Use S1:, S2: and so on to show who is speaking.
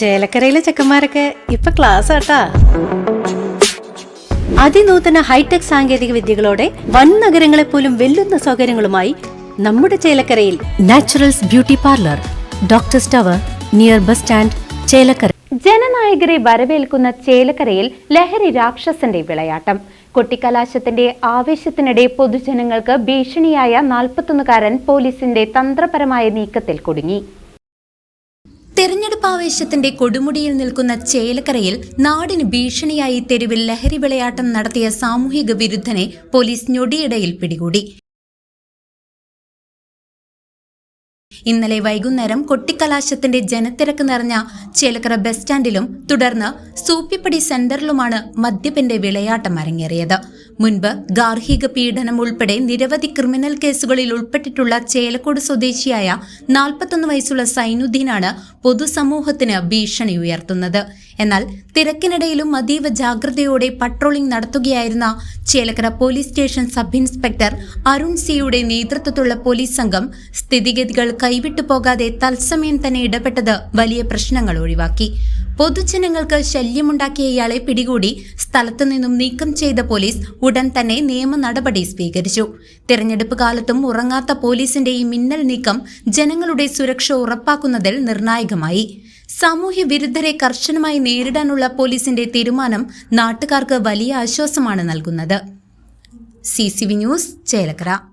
S1: ചേലക്കരയിലെ ചെക്കന്മാരൊക്കെ ഇപ്പൊ ക്ലാസ് ആട്ടാ. അതിനൂതന ഹൈടെക് സാങ്കേതിക വിദ്യകളോടെ വൻ നഗരങ്ങളെ പോലും വെല്ലുന്ന സൗകര്യങ്ങളുമായി നമ്മുടെ ചേലക്കരയിൽ naturals beauty parlour doctor tower near bus stand Chelakkara.
S2: ജനനായകരെ വരവേൽക്കുന്ന ചേലക്കരയിൽ ലഹരി രാക്ഷസന്റെ വിളയാട്ടം. കൊട്ടിക്കലാശത്തിന്റെ ആവേശത്തിനിടെ പൊതുജനങ്ങൾക്ക് ഭീഷണിയായ നാൽപ്പത്തൊന്നുകാരൻ പോലീസിന്റെ തന്ത്രപരമായ നീക്കത്തിൽ കുടുങ്ങി.
S3: തെരഞ്ഞെടുപ്പ് ആവേശത്തിന്റെ കൊടുമുടിയിൽ നിൽക്കുന്ന ചേലക്കരയിൽ നാടിന് ഭീഷണിയായി തെരുവിൽ ലഹരി വിളയാട്ടം നടത്തിയ സാമൂഹിക വിരുദ്ധനെ പോലീസ് ഞൊടിയിടയിൽ പിടികൂടി. ഇന്നലെ വൈകുന്നേരം കൊട്ടിക്കലാശത്തിന്റെ ജനത്തിരക്ക് നിറഞ്ഞ ചേലക്കര ബസ് സ്റ്റാൻഡിലും തുടർന്ന് സൂപ്പിപ്പടി സെന്ററിലുമാണ് മദ്യപിന്റെ വിളയാട്ടം അരങ്ങേറിയത്. മുൻപ് ഗാർഹിക പീഡനം ഉൾപ്പെടെ നിരവധി ക്രിമിനൽ കേസുകളിൽ ഉൾപ്പെട്ടിട്ടുള്ള ചേലക്കോട് സ്വദേശിയായ നാൽപ്പത്തൊന്ന് വയസ്സുള്ള സൈനുദ്ദീനാണ് പൊതുസമൂഹത്തിന് ഭീഷണി ഉയർത്തുന്നത്. എന്നാൽ തിരക്കിനിടയിലും അതീവ ജാഗ്രതയോടെ പട്രോളിംഗ് നടത്തുകയായിരുന്ന Chelakkara police station sub inspector Arun സിയുടെ നേതൃത്വത്തിലുള്ള പോലീസ് സംഘം സ്ഥിതിഗതികൾ കൈവിട്ടു പോകാതെ തത്സമയം തന്നെ ഇടപെട്ടത് വലിയ പ്രശ്നങ്ങൾ ഒഴിവാക്കി. പൊതുജനങ്ങൾക്ക് ശല്യമുണ്ടാക്കിയ ഇയാളെ പിടികൂടി സ്ഥലത്തു നിന്നും നീക്കം ചെയ്ത പോലീസ് ഉടൻ തന്നെ നിയമ നടപടി സ്വീകരിച്ചു. തിരഞ്ഞെടുപ്പ് കാലത്തും ഉറങ്ങാത്ത പോലീസിന്റെ ഈ മിന്നൽ നീക്കം ജനങ്ങളുടെ സുരക്ഷ ഉറപ്പാക്കുന്നതിൽ നിർണായകമായി. സാമൂഹ്യ വിരുദ്ധരെ കർശനമായി നേരിടാനുള്ള പോലീസിന്റെ തീരുമാനം നാട്ടുകാർക്ക് വലിയ ആശ്വാസമാണ് നൽകുന്നത്. C C V news Chelakkara.